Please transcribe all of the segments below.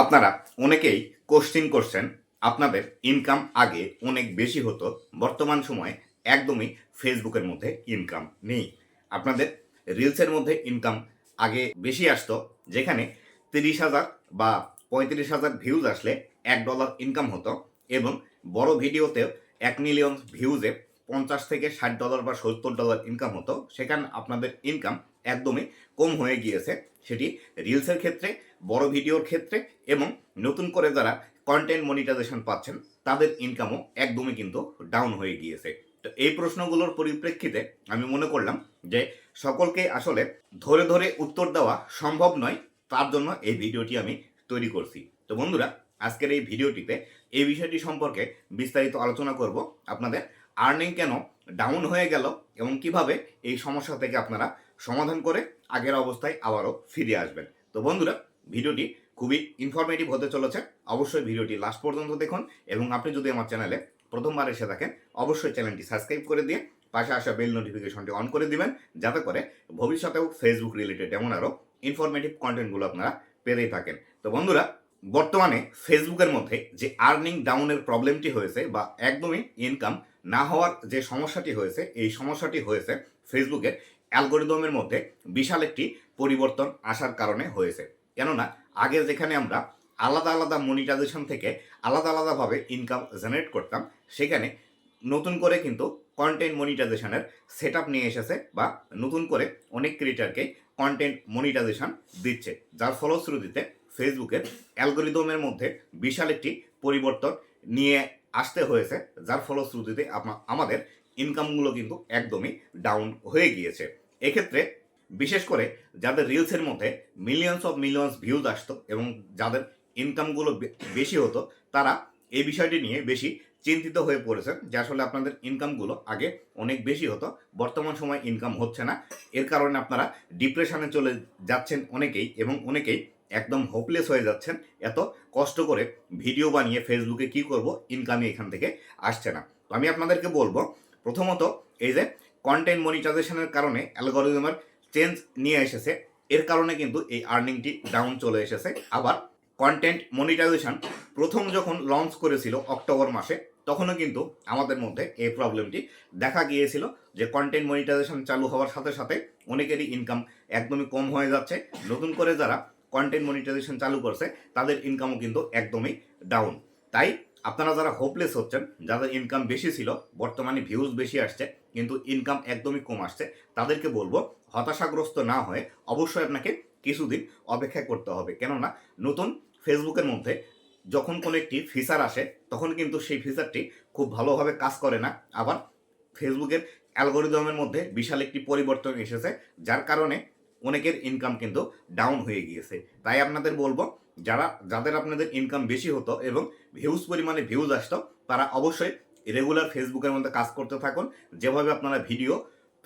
আপনারা অনেকেই কোশ্চিন করছেন, আপনাদের ইনকাম আগে অনেক বেশি হতো, বর্তমান সময়ে একদমই ফেসবুকের মধ্যে ইনকাম নেই। আপনাদের রিলসের মধ্যে ইনকাম আগে বেশি আসতো, যেখানে তিরিশ হাজার বা পঁয়ত্রিশ হাজার ভিউজ আসলে এক ডলার ইনকাম হতো এবং বড় ভিডিওতেও এক মিলিয়ন ভিউজে পঞ্চাশ থেকে ষাট ডলার বা সত্তর ডলার ইনকাম হতো, সেখানে আপনাদের ইনকাম একদমই কম হয়ে গিয়েছে। সেটি রিলসের ক্ষেত্রে, বড় ভিডিওর ক্ষেত্রে এবং নতুন করে যারা কন্টেন্ট মনিটাইজেশন পাচ্ছেন, তাদের ইনকামও একদমই কিন্তু ডাউন হয়ে গিয়েছে। তো এই প্রশ্নগুলোর পরিপ্রেক্ষিতে আমি মনে করলাম যে সকলকে আসলে ধরে ধরে উত্তর দেওয়া সম্ভব নয়, তার জন্য এই ভিডিওটি আমি তৈরি করছি। তো বন্ধুরা, আজকের এই ভিডিওটিতে এই বিষয়টি সম্পর্কে বিস্তারিত আলোচনা করব। আপনাদের আর্নিং কেন ডাউন হয়ে গেল এবং কীভাবে এই সমস্যা থেকে আপনারা সমাধান করে আগের অবস্থায় আবারও ফিরে আসবেন। তো বন্ধুরা, ভিডিওটি খুবই ইনফরমেটিভ হতে চলেছে। অবশ্যই ভিডিওটি লাস্ট পর্যন্ত দেখুন এবং আপনি যদি আমার চ্যানেলে প্রথমবার এসে থাকেন, অবশ্যই চ্যানেলটি সাবস্ক্রাইব করে দিয়ে পাশে আসা বেল নোটিফিকেশনটি অন করে দিবেন, যাতে করে ভবিষ্যতেও ফেসবুক রিলেটেড এমন আরও ইনফরমেটিভ কন্টেন্টগুলো আপনারা পেতেই থাকেন। তো বন্ধুরা, বর্তমানে ফেসবুকের মধ্যে যে আর্নিং ডাউনের প্রবলেমটি হয়েছে বা একদমই ইনকাম না হওয়ার যে সমস্যাটি হয়েছে, এই সমস্যাটি হয়েছে ফেসবুকের অ্যালগোরিদমের মধ্যে বিশাল একটি পরিবর্তন আসার কারণে হয়েছে। কেননা, আগে যেখানে আমরা আলাদা আলাদা মনিটাইজেশন থেকে আলাদা আলাদাভাবে ইনকাম জেনারেট করতাম, সেখানে নতুন করে কিন্তু কন্টেন্ট মনিটাইজেশনের সেট নিয়ে এসেছে বা নতুন করে অনেক ক্রিয়েটারকে কন্টেন্ট মনিটাইজেশন দিচ্ছে। যার ফলশ্রুতিতে ফেসবুকের অ্যালগোরিদমের মধ্যে বিশাল একটি পরিবর্তন নিয়ে আসতে হয়েছে, যার ফলশ্রুতিতে আমাদের ইনকামগুলো কিন্তু একদমই ডাউন হয়ে গিয়েছে। এক্ষেত্রে বিশেষ করে যাদের রিলসের মধ্যে মিলিয়নস অফ মিলিয়নস ভিউজ আসতো এবং যাদের ইনকামগুলো বেশি হতো, তারা এই বিষয়টি নিয়ে বেশি চিন্তিত হয়ে পড়েছেন, যে আসলে আপনাদের ইনকামগুলো আগে অনেক বেশি হতো, বর্তমান সময় ইনকাম হচ্ছে না। এর কারণে আপনারা ডিপ্রেশনে চলে যাচ্ছেন অনেকেই এবং অনেকেই একদম হোপলেস হয়ে যাচ্ছেন, এত কষ্ট করে ভিডিও বানিয়ে ফেসবুকে কি করব ইনকামই এখান থেকে আসছে না। তো আমি আপনাদেরকে বলব, প্রথমত এই যে কন্টেন্ট মনিটাইজেশনের কারণে অ্যালগোরিজমের চেঞ্জ নিয়ে এসেছে, এর কারণে কিন্তু এই আর্নিংটি ডাউন চলে এসেছে। আবার কন্টেন্ট মনিটাইজেশন প্রথম যখন লঞ্চ করেছিল অক্টোবর মাসে, তখনও কিন্তু আমাদের মধ্যে এই প্রবলেমটি দেখা গিয়েছিল যে কন্টেন্ট মনিটাইজেশন চালু হওয়ার সাথে সাথে অনেকেরই ইনকাম একদমই কম হয়ে যাচ্ছে। নতুন করে যারা কন্টেন্ট মনিটাইজেশন চালু করছে, তাদের ইনকামও কিন্তু একদমই ডাউন তাই আপনারা যারা হোপলেস হচ্ছেন, যাদের ইনকাম বেশি ছিল, বর্তমানে ভিউজ বেশি আসছে, কিন্তু ইনকাম একদমই কম আসছে, তাদেরকে বলব হতাশাগ্রস্ত না হয়ে অবশ্যই আপনাকে কিছুদিন অপেক্ষা করতে হবে। কেননা নতুন ফেসবুকের মধ্যে যখন কোনো একটি ফিচার আসে, তখন কিন্তু সেই ফিচারটি খুব ভালোভাবে কাজ করে না। আবার ফেসবুকের অ্যালগোরিদমের মধ্যে বিশাল একটি পরিবর্তন এসেছে, যার কারণে অনেকের ইনকাম কিন্তু ডাউন হয়ে গিয়েছে। তাই আপনাদের বলব, যারা, যাদের আপনাদের ইনকাম বেশি হতো এবং ভিউজ পরিমাণে ভিউজ আসতো, তারা অবশ্যই রেগুলার ফেসবুকের মধ্যে কাজ করতে থাকুন। যেভাবে আপনারা ভিডিও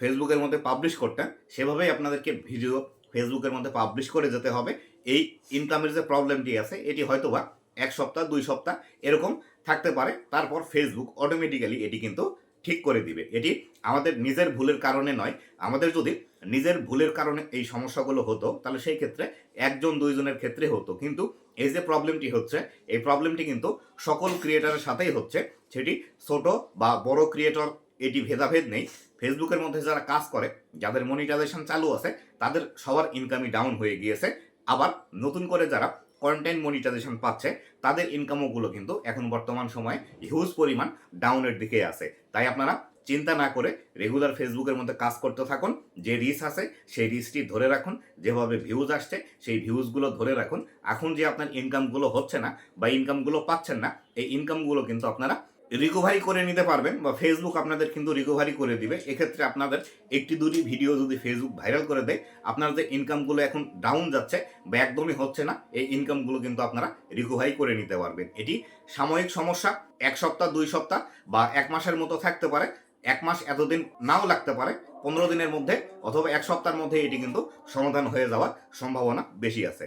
ফেসবুকের মধ্যে পাবলিশ করতেন, সেভাবেই আপনাদেরকে ভিডিও ফেসবুকের মধ্যে পাবলিশ করে যেতে হবে। এই ইনকামের যে প্রবলেমটি আছে, এটি হয়তোবা এক সপ্তাহ, দুই সপ্তাহ এরকম থাকতে পারে। তারপর ফেসবুক অটোমেটিক্যালি এটি কিন্তু ঠিক করে দিবে। এটি আমাদের নিজের ভুলের কারণে নয়। আমাদের যদি নিজের ভুলের কারণে এই সমস্যাগুলো হতো, তাহলে সেই ক্ষেত্রে একজন, দুইজনের ক্ষেত্রে হতো। কিন্তু এই যে প্রবলেমটি হচ্ছে, এই প্রবলেমটি কিন্তু সকল ক্রিয়েটারের সাথেই হচ্ছে। সেটি ছোট বা বড় ক্রিয়েটর এটি ভেদাভেদ নেই। ফেসবুকের মধ্যে যারা কাজ করে, যাদের মনিটাইজেশন চালু আছে, তাদের সবার ইনকামই ডাউন হয়ে গিয়েছে। আবার নতুন করে যারা কন্টেন্ট মনিটাইজেশন পাচ্ছে, তাদের ইনকামগুলো কিন্তু এখন বর্তমান সময়ে হিউজ পরিমাণ ডাউনের দিকে আছে। তাই আপনারা চিন্তা না করে রেগুলার ফেসবুকের মধ্যে কাজ করতে থাকুন, যে রিস আছে সেই রিসটি ধরে রাখুন, যেভাবে ভিউজ আসছে সেই ভিউজগুলো ধরে রাখুন। এখন যে আপনার ইনকামগুলো হচ্ছে না বা ইনকামগুলো পাচ্ছেন না, এই ইনকামগুলো কিন্তু আপনারা রিকভারি করে নিতে পারবেন বা ফেসবুক আপনাদের কিন্তু রিকভারি করে দিবে। এক্ষেত্রে আপনাদের একটি দুটি ভিডিও যদি ফেসবুক ভাইরাল করে দেয়, আপনার যে ইনকামগুলো এখন ডাউন যাচ্ছে বা একদমই হচ্ছে না, এই ইনকামগুলো কিন্তু আপনারা রিকভারি করে নিতে পারবেন। এটি সাময়িক সমস্যা, এক সপ্তাহ, দুই সপ্তাহ বা এক মাসের মতো থাকতে পারে। এক মাস এতদিন নাও লাগতে পারে, পনেরো দিনের মধ্যে অথবা এক সপ্তাহের মধ্যে এটি কিন্তু সমাধান হয়ে যাওয়ার সম্ভাবনা বেশি আছে।